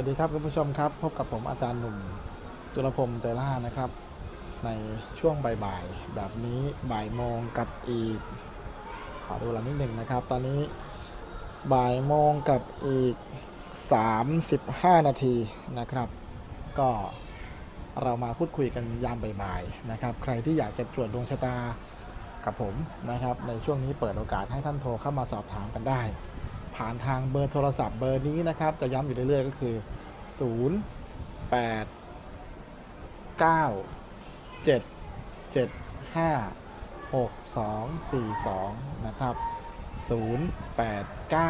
วัสดีครับคุณผู้ชมครับ พบกับผมอาจารย์หนุ่มจุลพงศ์เตล่านะครับ ในช่วงบ่ายๆแบบนี้บ่ายโมงกับอีก ขอดูเวลานิดหนึ่งนะครับ ตอนนี้บ่ายโมงกับอีก 35 นาทีนะครับ ก็เรามาพูดคุยกันยามบ่ายๆนะครับ ใครที่อยากจะตรวจดวงชะตากับผมนะครับ ในช่วงนี้เปิดโอกาสให้ท่านโทรเข้ามาสอบถามกันได้ ผ่านทางเบอร์โทรศัพท์เบอร์นี้นะครับ จะย้ำอยู่เรื่อยๆก็คือ 0 8 9 7 7 5 6 2 4 2 นะครับ 0 8 9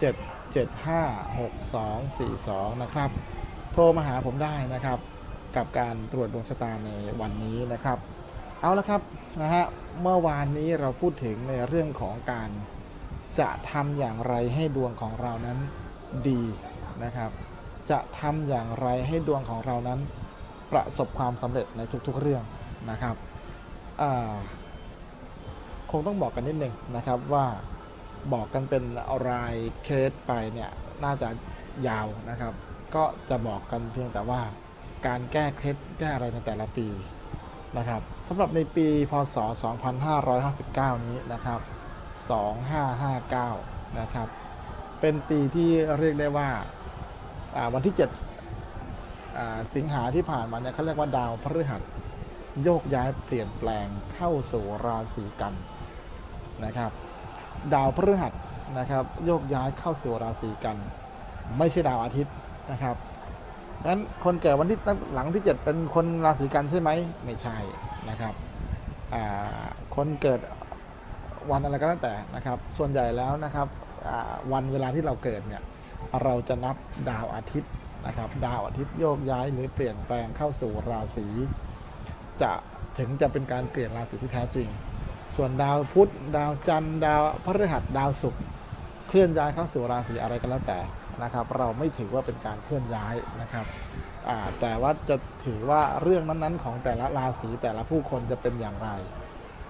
7 7 5 6 2 4 2 นะครับ โทรมาหาผมได้นะครับ กับการตรวจดวงชะตาในวันนี้นะครับ เอาละครับนะฮะเมื่อวานนี้เราพูดถึงในเรื่องของการ จะทำอย่างไรให้ดวงของเรานั้นดีนะครับ จะทำอย่างไรให้ดวงของเรานั้นประสบความสำเร็จในทุกๆเรื่องนะครับคงต้องบอกกันนิดหนึ่งนะครับว่าบอกกันเป็นรายเคสไปเนี่ยน่าจะยาวนะครับ ก็จะบอกกันเพียงแต่ว่าการแก้เคล็ดแก้อะไรในแต่ละปีนะครับสำหรับในปีพศ 2559 นี้นะครับ 2559 นะครับ เป็นปีที่เรียกได้ว่าาวันที่ 7 สิงหาที่ผ่านมาเนี่ยเขาเรียกว่าดาวพฤหัสโยกย้ายเปลี่ยนแปลงเข้าสู่ราศีกันนะครับ ดาวพฤหัสนะครับ โยกย้ายเข้าสู่ราศีกัน ไม่ใช่ดาวอาทิตย์นะครับงั้นคนเกิดวันที่หลังที่ 7 เป็นคนราศีกันใช่ไหมไม่ใช่นะครับคนเกิด วันอะไรก็แล้วแต่นะครับ ส่วนใหญ่แล้วนะครับวันเวลาที่เราเกิดเนี่ยเราจะนับดาวอาทิตย์นะครับ ดาวอาทิตย์โยกย้ายหรือเปลี่ยนแปลงเข้าสู่ราศีจะถึงจะเป็นการเปลี่ยนราศีที่แท้จริง ส่วนดาวพุธดาวจันทร์ดาวพฤหัสดาวศุกร์เคลื่อนย้ายเข้าสู่ราศีอะไรก็แล้วแต่นะครับ เราไม่ถือว่าเป็นการเคลื่อนย้ายนะครับแต่ว่าจะถือว่าเรื่องนั้นๆ ของแต่ละราศีแต่ละผู้คนจะเป็นอย่างไร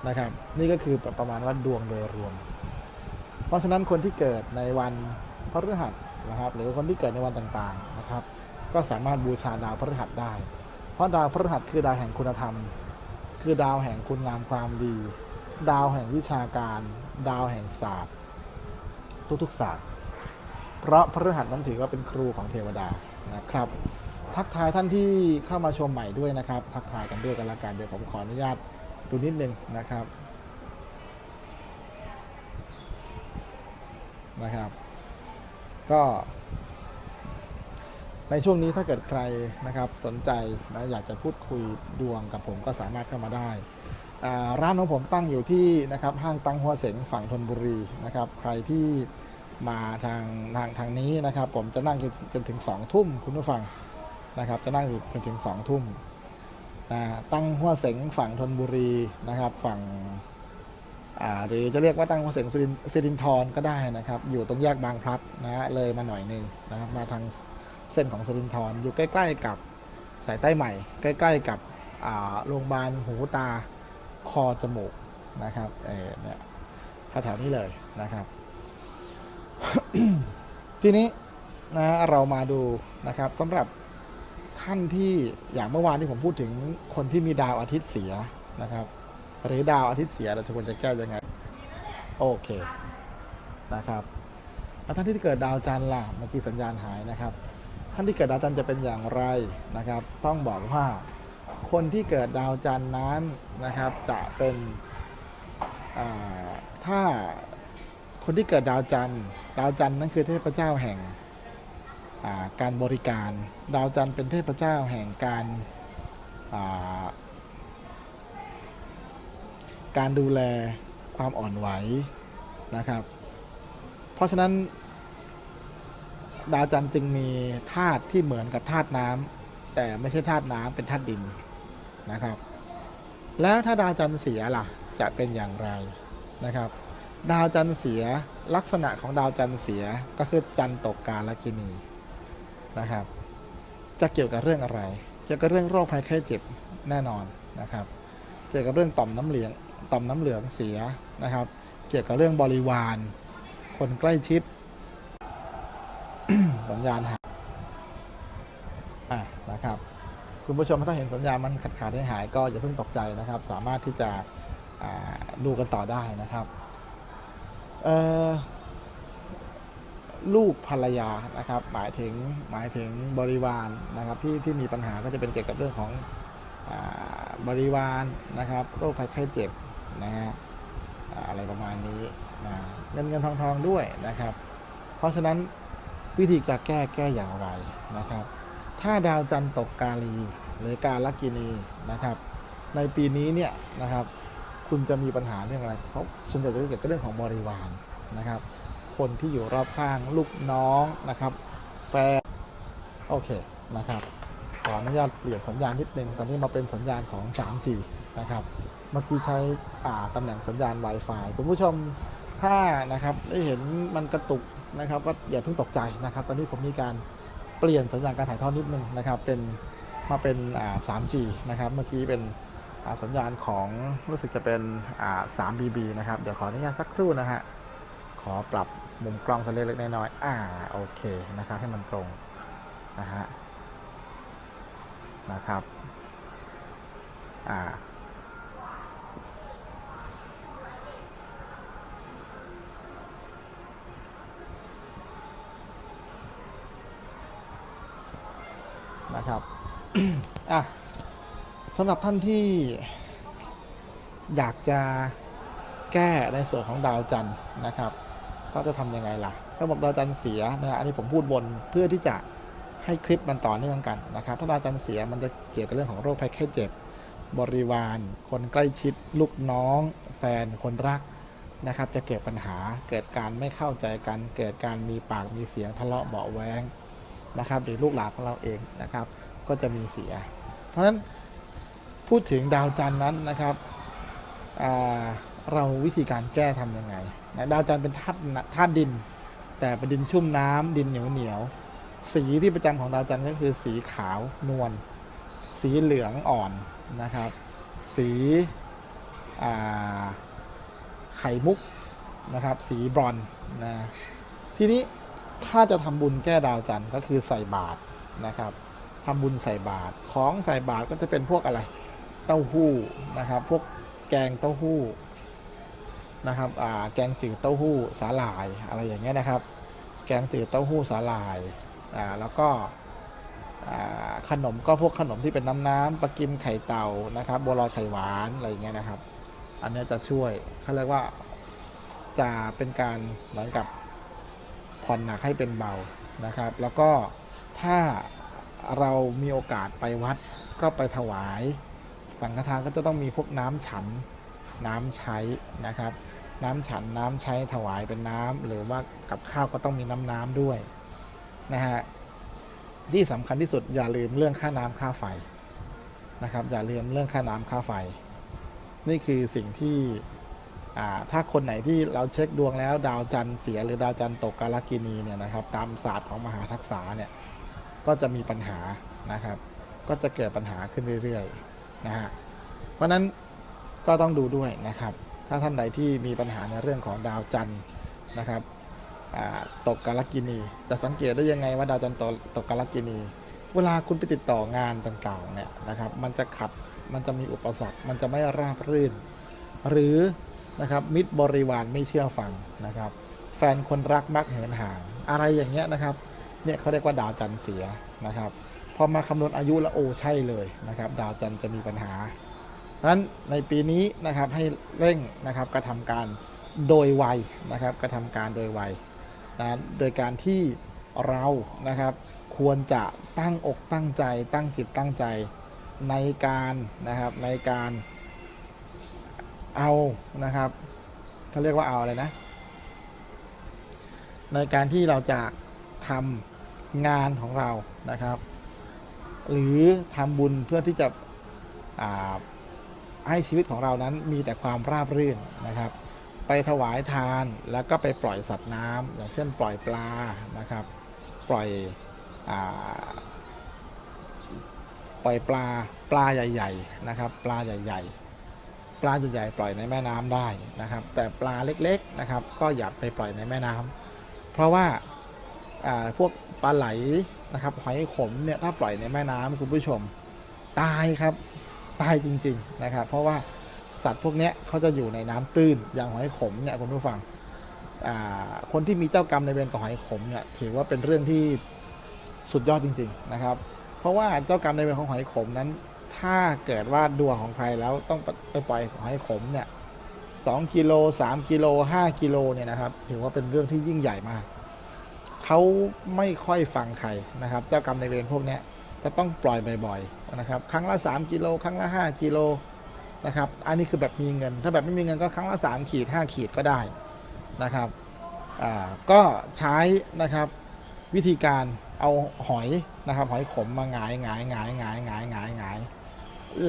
นะครับนี่ก็คือประมาณว่าดวงโดยรวม เพราะฉะนั้นคนที่เกิดในวันพฤหัสนะครับ หรือคนที่เกิดในวันต่างๆนะครับ ก็สามารถบูชาดาวพฤหัสได้ เพราะดาวพฤหัสคือดาวแห่งคุณธรรม คือดาวแห่งคุณงามความดี ดาวแห่งวิชาการ ดาวแห่งศาสตร์ ทุกๆศาสตร์ เพราะพฤหัสนั้นถือว่าเป็นครูของเทวดานะครับ ทักทายท่านที่เข้ามาชมใหม่ด้วยนะครับ ทักทายกันด้วยกันละกันเดี๋ยวผมขออนุญาต ดูนิดนึงนะครับนะครับ ก็ในช่วงนี้ถ้าเกิดใครนะครับสนใจนะอยากจะพูดคุยดวงกับผมก็สามารถเข้ามาได้ร้านของผมตั้งอยู่ที่นะครับห้างตังหัวเสงฝั่งธนบุรีนะครับ ใครที่มาทางทางทางนี้นะครับ ผมจะนั่งจนจนถึงสองทุ่มคุณผู้ฟังนะครับ จะนั่งอยู่จนถึงสองทุ่ม อ่าตั้งหัวเสงฝั่งธนบุรีนะครับ ฝั่งหรือจะเรียกว่าตั้งหัวเสงสิรินสิรินทรก็ได้นะครับ อยู่ตรงแยกบางพลัดนะฮะเลยมาหน่อยหนึงนะครับมาทางเส้นของสิรินทรอยู่ใกล้ ๆ กับสายใต้ใหม่ ใกล้ ๆ กับโรงพยาบาลหูตาคอจมูกนะครับเอเนี่ยแถวๆนี้เลยนะครับ ทีนี้นะเรามาดูนะครับสำหรับ ท่านที่อย่างเมื่อวานที่ผมพูดถึงคนที่มีดาวอาทิตย์เสียนะครับ หรือดาวอาทิตย์เสียเราจะควรจะแก้ยังไง โอเคนะครับแล้วท่านที่เกิดดาวจันทร์ล่ะเมื่อกี้สัญญาณหายนะครับ ท่านที่เกิดดาวจันทร์จะเป็นอย่างไรนะครับ ต้องบอกว่าคนที่เกิดดาวจันทร์นั้นนะครับจะเป็นถ้าคนที่เกิดดาวจันทร์ ดาวจันทร์นั่นคือเทพเจ้าแห่ง การบริการ ดาวจันทร์เป็นเทพเจ้าแห่งการาการดูแลความอ่อนไหวนะครับ เพราะฉะนั้น ดาวจันทร์จึงมีธาตุที่เหมือนกับธาตุน้ำแต่ไม่ใช่ธาตุน้ำเป็นธาตุดินนะครับ แล้วถ้าดาวจันทร์เสียล่ะจะเป็นอย่างไรนะครับ ดาวจันทร์เสียลักษณะของดาวจันทร์เสียก็คือจันทร์ตกกาลกินี นะครับ จะเกี่ยวกับเรื่องอะไร เกี่ยวกับเรื่องโรคภัยไข้เจ็บแน่นอนนะครับ เกี่ยวกับเรื่องต่อมน้ำเหลืองต่อมน้ำเหลืองเสียนะครับ เกี่ยวกับเรื่องบริวาร คนใกล้ชิด สัญญาณหายอะนะครับ คุณผู้ชมถ้าเห็นสัญญาณมันขาดขาดหายก็อย่าเพิ่งตกใจนะครับ สามารถที่จะดูกันต่อได้นะครับ เอ่อ ลูกภรรยานะครับ หมายถึงหมายถึงบริวารนะครับที่ที่มีปัญหาก็จะเป็นเกี่ยวกับเรื่องของอบริวารนะครับ โรคภัยไข้เจ็บนะฮะอะไรประมาณนี้นะเงินเงินทองทองด้วยนะครับ เพราะฉะนั้นวิธีจะแก้แก้อย่างไรนะครับ ถ้าดาวจันทร์ตกกาลีหรือกาลกินีนะครับ ในปีนี้เนี่ยนะครับ คุณจะมีปัญหาเรื่องอะไรเพราะส่วนใหญ่จะเกี่ยวกับเรื่องของบริวารนะครับ คนที่อยู่รอบข้างลูกน้องนะครับ แฟนโอเคนะครับขออนุญาตเปลี่ยนสัญญาณนิดนึงตอนนี้มาเป็นสัญญาณของ 3G นะครับ เมื่อกี้ใช้ตำแหน่งสัญญาณ Wi-Fi คุณผู้ชมถ้านะครับได้เห็นมันกระตุกนะครับก็อย่าเพิ่งตกใจนะครับ ตอนนี้ผมมีการเปลี่ยนสัญญาณการถ่ายทอดนิดนึงนะครับเป็นมาเป็น 3G นะครับเมื่อกี้เป็นสัญญาณของรู้สึกจะเป็น 3BB นะครับ เดี๋ยวขออนุญาตสักครู่นะฮะ อปรับมุมกล้องสักเล็กๆน้อยๆอ่าโอเคนะครับให้มันตรงนะฮะนะครับอ่านะครับอะสำหรับท่านที่อยากจะแก้ในส่วนของดาวจันทร์นะครับ ก็จะทำยังไงล่ะระบบดาวจันทร์เสียนะอันนี้ผมพูดวนเพื่อที่จะให้คลิปมันต่อเนื่องกันนะครับ ถ้าดาวจันทร์เสียมันจะเกี่ยวกับเรื่องของโรคภัยไข้เจ็บ บริวาร คนใกล้ชิด ลูกน้อง แฟนคนรักนะครับ จะเกิดปัญหาเกิดการไม่เข้าใจกัน เกิดการมีปากมีเสียงทะเลาะเบาแวงนะครับหรือลูกหลานของเราเองนะครับ ก็จะมีเสีย เพราะฉะนั้นพูดถึงดาวจันทร์นั้นนะครับเราวิธีการแก้ทำยังไง นะดาวจันทร์เป็นธาตุธาตุดิน แต่เป็นดินชุ่มน้ำดินเหนียวเหนียวๆสีที่ประจำของดาวจันทร์ก็คือสีขาวนวลสีเหลืองอ่อนนะครับ สีไข่มุกนะครับ สีบรอนนะทีนี้ถ้าจะทำบุญแก้ดาวจันทร์ก็คือใส่บาตรนะครับทำบุญใส่บาตรของใส่บาตรก็จะเป็นพวกอะไร เต้าหู้นะครับ พวกแกงเต้าหู้ นะครับแกงจืดเต้าหู้สาหร่ายอะไรอย่างเงี้ยนะครับ แกงจืดเต้าหู้สาหร่ายแล้วก็ขนมก็พวกขนมที่เป็นน้ำน้ำปลากิมไข่เต่านะครับบัวลอยไข่หวานอะไรอย่างเงี้ยนะครับ อันเนี้ยจะช่วยเขาเรียกว่าจะเป็นการเหมือนกับผ่อนหนักให้เป็นเบานะครับ แล้วก็ถ้าเรามีโอกาสไปวัดก็ไปถวายสังฆทานก็จะต้องมีพวกน้ำฉันน้ำใช้นะครับ น้ำฉันน้ำใช้ถวายเป็นน้ำหรือว่ากับข้าวก็ต้องมีน้ำน้ำด้วยนะฮะที่สำคัญที่สุดอย่าลืมเรื่องค่าน้ำค่าไฟนะครับ อย่าลืมเรื่องค่าน้ำค่าไฟ นี่คือสิ่งที่อ่าถ้าคนไหนที่เราเช็คดวงแล้ว ดาวจันทร์เสียหรือดาวจันทร์ตกกาลกินีเนี่ยนะครับ ตามศาสตร์ของมหาทักษะเนี่ยก็จะมีปัญหานะครับ ก็จะเกิดปัญหาขึ้นเรื่อยๆนะฮะเพราะนั้นก็ต้องดูด้วยนะครับ ถ้าท่านใดที่มีปัญหาในเรื่องของดาวจันทร์นะครับตกกาลกินี จะสังเกตได้ยังไงว่าดาวจันทร์ตกตกกาลกินี เวลาคุณไปติดต่องานต่างๆเนี่ยนะครับมันจะขัดมันจะมีอุปสรรค มันจะไม่ราบรื่น หรือนะครับมิตรบริวารไม่เชื่อฟังนะครับแฟนคนรักมักเหินห่าง อะไรอย่างเงี้ยนะครับเนี่ยเขาเรียกว่าดาวจันทร์เสียนะครับพอมาคำนวณอายุแล้วโอ้ใช่เลยนะครับ ดาวจันทร์จะมีปัญหา ดังนั้นในปีนี้นะครับให้เร่งนะครับกระทำการโดยไวนะครับกระทำการโดยไวนะโดยการที่เรานะครับควรจะตั้งอกตั้งใจ ตั้งจิตตั้งใจในการนะครับในการเอานะครับเขาเรียกว่าเอาอะไรนะ ในการที่เราจะทำงานของเรานะครับ หรือทำบุญเพื่อที่จะ ให้ชีวิตของเรานั้นมีแต่ความราบรื่นนะครับ ไปถวายทานแล้วก็ไปปล่อยสัตว์น้ำอย่างเช่นปล่อยปลานะครับ ปล่อยอปล่อยปลาปลาใหญ่ ๆนะครับ ปลาใหญ่ ๆปลาใหญ่ๆปล่อยในแม่น้ำได้นะครับ แต่ปลาเล็กๆนะครับ ก็อย่าไปปล่อยในแม่น้ำเพราะว่าพวกปลาไหลนะครับหอยขมเนี่ยถ้าปล่อยในแม่น้ำคุณผู้ชมตายครับ ตายจริงๆนะครับเพราะว่าสัตว์พวกนี้เขาจะอยู่ในน้ำตื้นอย่างหอยขมเนี่ยคุณผู้ฟังคนที่มีเจ้ากรรมในเวรกับหอยขมเนี่ยถือว่าเป็นเรื่องที่สุดยอดจริง ๆนะครับ เพราะว่าเจ้ากรรมในเวรของหอยขมนั้น ถ้าเกิดว่าดวงของใครแล้วต้องไปปล่อยหอยขมเนี่ยสองกิโลสามกิโลห้ากิโลเนี่ยนะครับ ถือว่าเป็นเรื่องที่ยิ่งใหญ่มากเขาไม่ค่อยฟังใครนะครับ เจ้ากรรมในเวรพวกนี้ จะต้องปล่อยบ่อยๆนะครับ ครั้งละ 3กิโลครั้งละ 5กิโลนะครับ อันนี้คือแบบมีเงิน ถ้าแบบไม่มีเงินก็ครั้งละ 3 ขีด 5 ขีดก็ได้นะครับก็ใช้นะครับวิธีการเอาหอยนะครับ หอยขมมาหงายหงายหงายหงายหงายหงายหงาย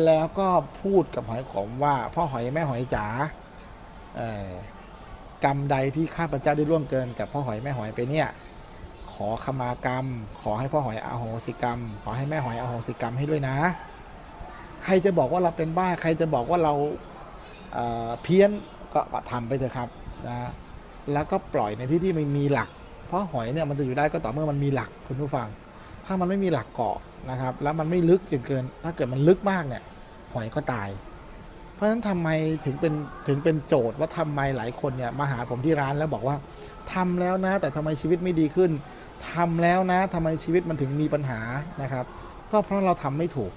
แล้วก็พูดกับหอยขมว่าพ่อหอยแม่หอยจ๋ากรรมใดที่ข้าพเจ้าได้ร่วมเกินกับพ่อหอยแม่หอยไปเนี่ย อขมากรรม ขอให้พ่อหอยอโหสิกรรม ขอให้แม่หอยอโหสิกรรมให้ด้วยนะ ใครจะบอกว่าเราเป็นบ้า ใครจะบอกว่าเราเเพี้ยนก็ทำไปเถอะครับนะแล้วก็ปล่อยในที่ที่ไม่มีหลัก เพราะหอยเนี่ยมันจะอยู่ได้ก็ต่อเมื่อมันมีหลักคุณผู้ฟัง ถ้ามันไม่มีหลักเกาะนะครับ แล้วมันไม่ลึกจนเกิน ถ้าเกิดมันลึกมากเนี่ย หอยก็ตาย เพราะฉะนั้นทำไมถึงเป็นถึงเป็นโจทย์ว่าทำไมหลายคนเนี่ยมาหาผมที่ร้านแล้วบอกว่าทำแล้วนะ แต่ทำไมชีวิตไม่ดีขึ้น ทำแล้วนะทำไมชีวิตมันถึงมีปัญหานะครับ ก็เพราะเราทำไม่ถูก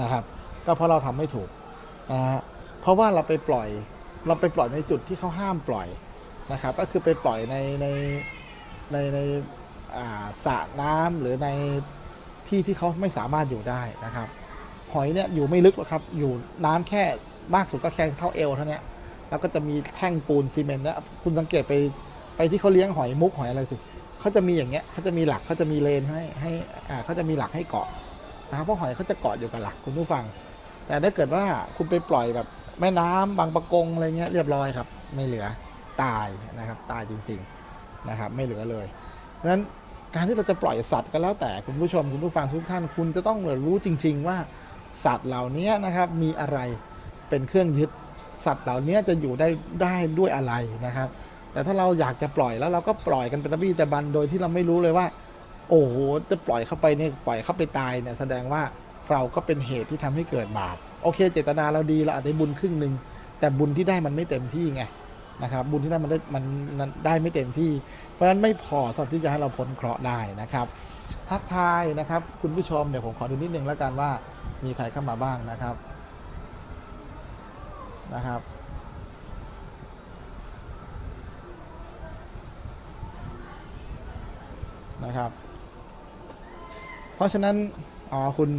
นะครับ ก็เพราะเราทำไม่ถูกนะฮะเพราะว่าเราไปปล่อยเราไปปล่อยในจุดที่เขาห้ามปล่อยนะครับ ก็คือไปปล่อยในในในในอ่าสระน้ำหรือในที่ที่เขาไม่สามารถอยู่ได้นะครับ หอยเนี่ยอยู่ไม่ลึกหรอกครับอยู่น้ำแค่มากสุดก็แค่เท่าเอวเท่านี้แล้วก็จะมีแท่งปูนซีเมนต์นะคุณสังเกตไปไปที่เขาเลี้ยงหอยมุกหอยอะไรสิเขาจะมีอย่างเงี้ยเขาจะมีหลักเขาจะมีเลนให้ให้อ่าเขาจะมีหลักให้เกาะนะครับเพราะหอยเขาจะเกาะอยู่กับหลักคุณผู้ฟัง แต่ถ้าเกิดว่าคุณไปปล่อยแบบแม่น้ำบางปะกงอะไรเงี้ยเรียบร้อยครับ ไม่เหลือตายนะครับ ตายจริงๆนะครับ ไม่เหลือเลย เพราะฉะนั้นการที่เราจะปล่อยสัตว์ก็แล้วแต่คุณผู้ชมคุณผู้ฟังทุกท่านคุณจะต้องรู้จริง ๆ ว่าสัตว์เหล่านี้นะครับมีอะไรเป็นเครื่องยึดสัตว์เหล่านี้จะอยู่ได้ได้ด้วยอะไรนะครับ แต่ถ้าเราอยากจะปล่อยแล้วเราก็ปล่อยกันเป็นตะบี้ตะบันโดยที่เราไม่รู้เลยว่า โอ้โหจะปล่อยเข้าไปเนี่ยปล่อยเข้าไปตายเนี่ยแสดงว่าเราก็เป็นเหตุที่ทำให้เกิดบาปโอเค เจตนาเราดีเราอาจจะได้บุญครึ่งหนึ่งแต่บุญที่ได้มันไม่เต็มที่ไงนะครับบุญที่ได้มันได้มันได้ไม่เต็มที่ เพราะฉะนั้นไม่พอสำหรับที่จะให้เราพ้นเคราะห์ได้นะครับ ทักทายนะครับ คุณผู้ชมเดี๋ยวผมขอดูนิดนึงแล้วกันว่ามีใครเข้ามาบ้างนะครับนะครับ นะครับ เพราะฉะนั้น อ๋อ คุณ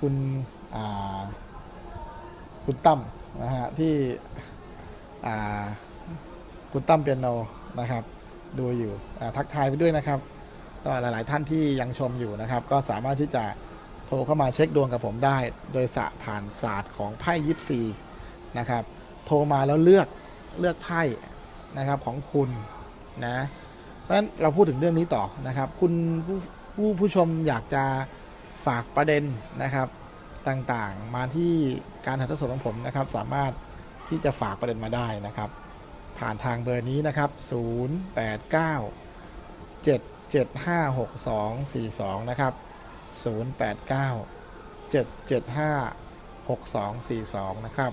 คุณ อ่า คุณตั้มนะฮะ ที่ อ่า คุณตั้มเปียโนนะครับ ดูอยู่ ทักทายไปด้วยนะครับ ก็หลาย ๆ ท่านที่ยังชมอยู่นะครับ ก็สามารถที่จะโทรเข้ามาเช็คดวงกับผมได้ โดยสะผ่านศาสตร์ของไพ่ยิปซีนะครับ โทรมาแล้วเลือกเลือกไพ่นะครับของคุณนะ เพราะฉะนั้นเราพูดถึงเรื่องนี้ต่อนะครับ คุณผู้ผู้ผู้ชมอยากจะฝากประเด็นนะครับต่างๆ มาที่การถ่ายทอดสดของผมนะครับ สามารถที่จะฝากประเด็นมาได้นะครับ ผ่านทางเบอร์นี้นะครับ 089 7756242 นะครับ 089 775 6242 นะครับ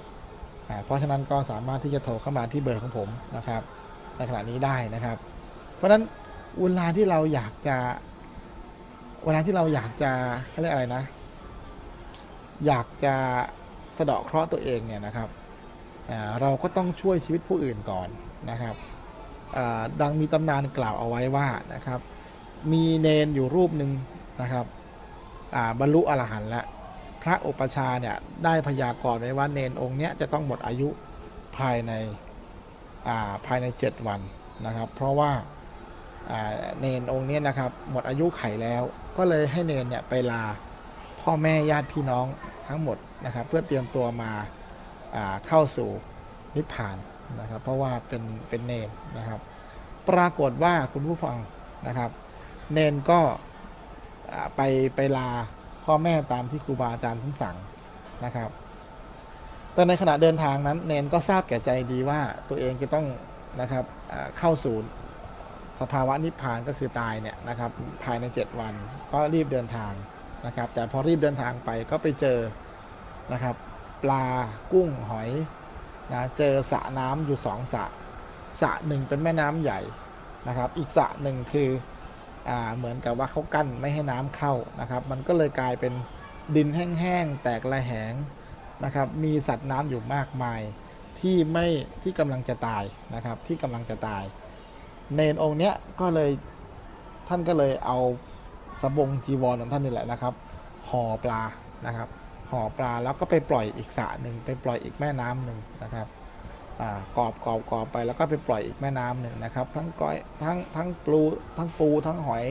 เพราะฉะนั้นก็สามารถที่จะโทรเข้ามาที่เบอร์ของผมนะครับ ในขณะนี้ได้นะครับ เพราะฉะนั้นเวลาที่เราอยากจะ เวลาที่เราอยากจะเขาเรียกอะไรนะ อยากจะสะเดาะเคราะห์ตัวเองเนี่ยนะครับเราก็ต้องช่วยชีวิตผู้อื่นก่อนนะครับดังมีตำนานกล่าวเอาไว้ว่านะครับ มีเนนอยู่รูปหนึ่งนะครับบรรลุอรหันต์แล้วพระอุปชาเนี่ยได้พยากรณ์ไว้ว่าเนนองค์เนี้ยจะต้องหมดอายุภายในภายใน 7 วันนะครับ เพราะว่าอ่า เนนองค์เนี้ยนะครับ หมดอายุไขแล้ว ก็เลยให้เนนเนี่ยไปลาพ่อแม่ญาติพี่น้องทั้งหมดนะครับ เพื่อเตรียมตัวมาเข้าสู่นิพพานนะครับ เพราะว่าเป็นเป็นเนนนะครับ ปรากฏว่าคุณผู้ฟังนะครับ เนนก็ไปไปลาพ่อแม่ตามที่ครูบาอาจารย์ท่านสั่งนะครับ แต่ในขณะเดินทางนั้น เนนก็ทราบแก่ใจดีว่าตัวเองจะต้องนะครับเข้าสู่ สภาวะนิพพานก็คือตายเนี่ยนะครับภายใน 7 วันก็รีบเดินทางนะครับ แต่พอรีบเดินทางไปก็ไปเจอนะครับปลากุ้งหอยนะเจอสระน้ำอยู่สองสระสระหนึ่งเป็นแม่น้ำใหญ่นะครับ อีกสระหนึ่งคืออ่าเหมือนกับว่าเขากั้นไม่ให้น้ำเข้านะครับ มันก็เลยกลายเป็นดินแห้งๆแตกระแหงนะครับมีสัตว์น้ำอยู่มากมายที่ไม่ที่กำลังจะตายนะครับที่กำลังจะตาย เนนองค์เนี้ยก็เลยท่านก็เลยเอาสบงจีวรของท่านนี่แหละนะครับห่อปลานะครับห่อปลาแล้วก็ไปปล่อยอีกสระหนึ่งไปปล่อยอีกแม่น้ำหนึ่งนะครับอ่ากรอบกรอบกรอบไปแล้วก็ไปปล่อยอีกแม่น้ำหนึ่งนะครับ ทั้งก้อยทั้งทั้งปูทั้งปูทั้งหอย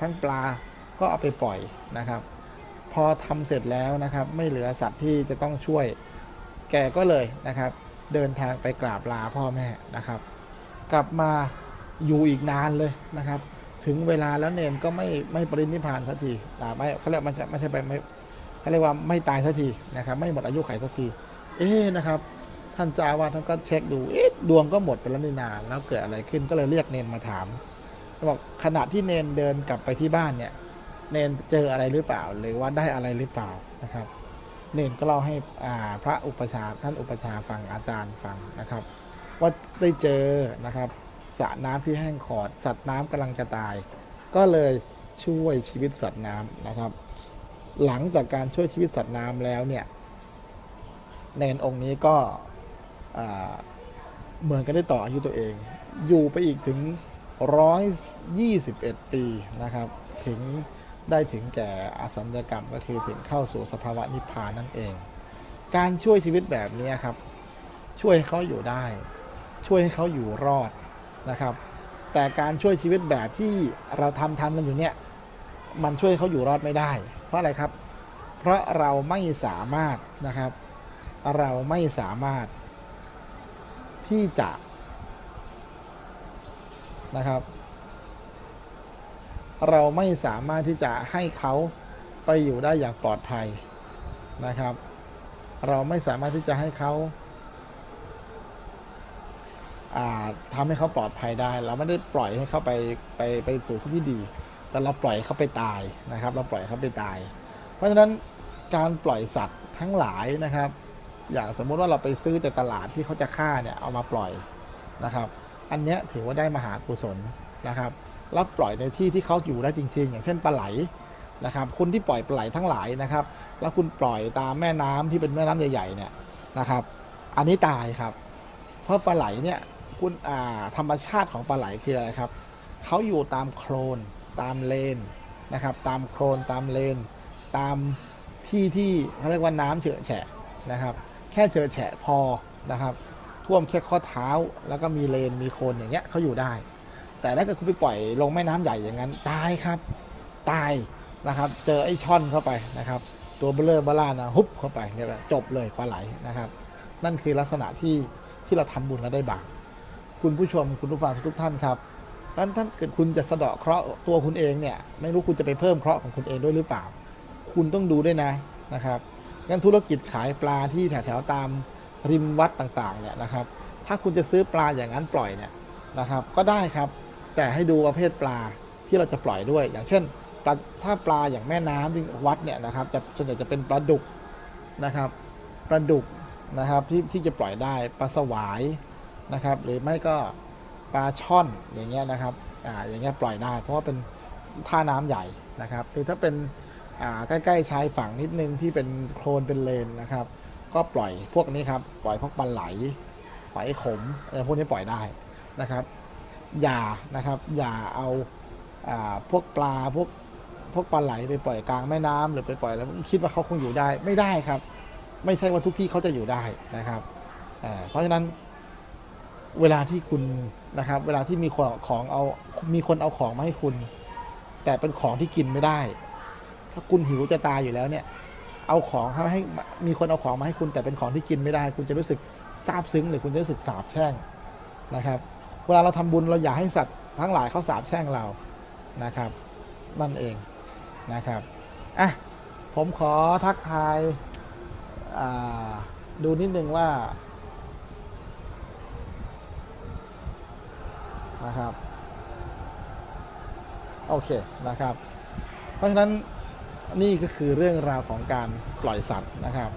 ทั้งปลาก็เอาไปปล่อยนะครับ พอทำเสร็จแล้วนะครับ ไม่เหลือสัตว์ที่จะต้องช่วย แกก็เลยนะครับ เดินทางไปกราบลาพ่อแม่นะครับ กลับมา อยู่อีกนานเลยนะครับ ถึงเวลาแล้วเนนก็ไม่ไม่ปรินิพานสักทีอ่าไม่เขาเรียกม่ใช่ไม่ใช่ไปไม่เขาเรียกว่าไม่ตายสักทีนะครับ ไม่หมดอายุไขสักที เอ๊ะนะครับ ท่านเจ้าว่าท่านก็เช็คดูเอ๊ะดวงก็หมดไปแล้วนี่นาแล้วเกิดอะไรขึ้นก็เลยเรียกเนนมาถามบอกขณะที่เนนเดินกลับไปที่บ้านเนี่ย เนนเจออะไรหรือเปล่า หรือว่าได้อะไรหรือเปล่านะครับ เนนก็เล่าให้อ่าพระอุปชาท่านอุปชาฟังอาจารย์ฟังนะครับ ว่าได้เจอนะครับ สระน้ำที่แห้งขอด สัตว์น้ำกำลังจะตาย ก็เลยช่วยชีวิตสัตว์น้ำนะครับ หลังจากการช่วยชีวิตสัตว์น้ำแล้วเนี่ยเนนองค์นี้ก็เหมือนกันได้ต่ออายุตัวเอง อยู่ไปอีกถึง 121 ปีนะครับ ถึงได้ถึงแก่อสัญญกรรมก็คือถึงเข้าสู่สภาวะนิพพานนั่นเอง การช่วยชีวิตแบบนี้ครับ ช่วยให้เขาอยู่ได้ ช่วยให้เขาอยู่รอด นะครับ แต่การช่วยชีวิตแบบที่เราทำทำกันอยู่เนี่ยมันช่วยเขาอยู่รอดไม่ได้ เพราะอะไรครับ เพราะเราไม่สามารถนะครับ เราไม่สามารถที่จะนะครับ เราไม่สามารถที่จะให้เขาไปอยู่ได้อย่างปลอดภัยนะครับ เราไม่สามารถที่จะให้เขา อ่าทำให้เขาปลอดภัยได้ เราไม่ได้ปล่อยให้เขาไปไปไปสู่ที่ที่ดี แต่เราปล่อยเขาไปตายนะครับ เราปล่อยเขาไปตาย เพราะฉะนั้นการปล่อยสัตว์ทั้งหลายนะครับ อย่างสมมุติว่าเราไปซื้อจากตลาดที่เขาจะฆ่าเนี่ยเอามาปล่อยนะครับ อันเนี้ยถือว่าได้มหากุศลนะครับแล้วปล่อยในที่ที่เขาอยู่ได้จริง ๆ อย่างเช่นปลาไหลนะครับคุณที่ปล่อยปลาไหลทั้งหลายนะครับ แล้วคุณปล่อยตามแม่น้ำที่เป็นแม่น้ำใหญ่ๆเนี่ยนะครับ อันนี้ตายครับ เพราะปลาไหลเนี่ย คุณอ่าธรรมชาติของปลาไหลคืออะไรครับเขาอยู่ตามโคลนตามเลนนะครับตามโคลนตามเลน ตามที่ที่เขาเรียกว่าน้ำเฉอะแฉะนะครับ แค่เฉอะแฉะพอนะครับท่วมแค่ข้อเท้าแล้วก็มีเลนมีโคลนอย่างเงี้ยเขาอยู่ได้ แต่ถ้าเกิดคุณไปปล่อยลงแม่น้ำใหญ่อย่างนั้นตายครับ ตายนะครับ เจอไอ้ช่อนเข้าไปนะครับ ตัวเบลเลอร์บลานะฮุบเข้าไปเนี่ยแหละจบเลยปลาไหลนะครับ นั่นคือลักษณะที่ที่เราทำบุญแล้วได้บาป คุณผู้ชมคุณผู้ฟังทุกท่านครับนั้นท่านเกิดคุณจะสะเดาะเคราะห์ตัวคุณเองเนี่ย ไม่รู้คุณจะไปเพิ่มเคราะห์ของคุณเองด้วยหรือเปล่า คุณต้องดูด้วยนะนะครับงั้นธุรกิจขายปลาที่แถวๆตามริมวัดต่างๆเนี่ยนะครับ ถ้าคุณจะซื้อปลาอย่างนั้นปล่อยเนี่ยนะครับ ก็ได้ครับ แต่ให้ดูประเภทปลาที่เราจะปล่อยด้วย อย่างเช่นปลาถ้าปลาอย่างแม่น้ำที่วัดเนี่ยนะครับจะส่วนใหญ่จะเป็นปลาดุกนะครับปลาดุกนะครับที่ที่จะปล่อยได้ปลาสวาย นะครับ หรือไม่ก็ปลาช่อนอย่างเงี้ยนะครับอ่าอย่างเงี้ยปล่อยได้ เพราะว่าเป็นท่าน้ำใหญ่นะครับหรือถ้าเป็นอ่าใกล้ๆชายฝั่งนิดนึงที่เป็นโคลนเป็นเลนนะครับ ก็ปล่อยพวกนี้ครับปล่อยพวกปลาไหลหอยขมอะไรพวกนี้ปล่อยได้นะครับ อย่านะครับอย่าเอาอ่าพวกปลาพวกพวกปลาไหลไปปล่อยกลางแม่น้ำหรือไปปล่อยแล้วคิดว่าเขาคงอยู่ได้ไม่ได้ครับ ไม่ใช่ว่าทุกที่เขาจะอยู่ได้นะครับเพราะฉะนั้น เวลาที่คุณนะครับ เวลาที่มีคนของเอามีคนเอาของมาให้คุณ แต่เป็นของที่กินไม่ได้ ถ้าคุณหิวจะตายอยู่แล้วเนี่ย เอาของให้ให้มีคนเอาของมาให้คุณ แต่เป็นของที่กินไม่ได้ คุณจะรู้สึกซาบซึ้งหรือคุณจะรู้สึกสาบแช่งนะครับ เวลาเราทำบุญเราอยากให้สัตว์ทั้งหลายเขาสาบแช่งเรานะครับ นั่นเองนะครับอะผมขอทักทายดูนิดนึงว่า นะครับ โอเคนะครับ เพราะฉะนั้นนี่ก็คือเรื่องราวของการปล่อยสัตว์นะครับ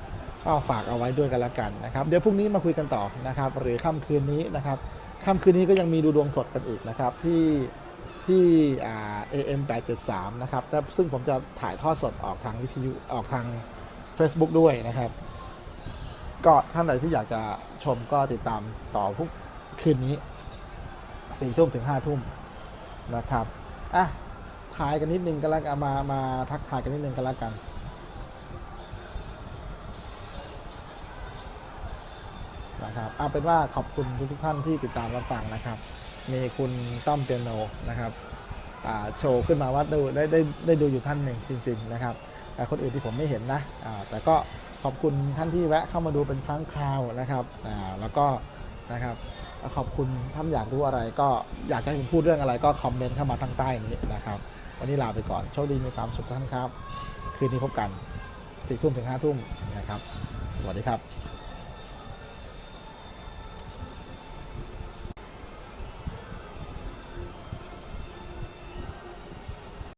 ก็ฝากเอาไว้ด้วยกันละกันนะครับ เดี๋ยวพรุ่งนี้มาคุยกันต่อนะครับ หรือค่ำคืนนี้นะครับค่ำคืนนี้ก็ยังมีดูดวงสดกันอีกนะครับที่ที่อ่า AM 873นะครับแต่ซึ่งผมจะถ่ายทอดสดออกทางวิทยุออกทาง Facebook ด้วยนะครับ ก็ท่านใดที่อยากจะชมก็ติดตามต่อพรุ่งคืนนี้ สี่ทุ่มถึงห้าทุ่มนะครับอะทายกันนิดนึงกันแล้วกันมามาทักทายกันนิดนึงกันแล้วกันนะครับเอาเป็นว่าขอบคุณทุกท่านที่ติดตามรับฟังนะครับ มีคุณต้อมเปียโนนะครับโชว์ขึ้นมาว่าดูได้ได้ได้ดูอยู่ท่านหนึ่งจริง ๆ นะครับแต่คนอื่นที่ผมไม่เห็นนะแต่ก็ขอบคุณท่านที่แวะเข้ามาดูเป็นครั้งคราวนะครับแล้วก็นะครับ ขอบคุณท่านอยากรู้อะไร ก็อยากให้ผมพูดเรื่องอะไรก็คอมเมนต์เข้ามาทางใต้นี้นะครับ วันนี้ลาไปก่อนโชคดีมีความสุขท่านครับ คืนนี้พบกันสี่ทุ่มถึงห้าทุ่มนะครับ สวัสดีครับ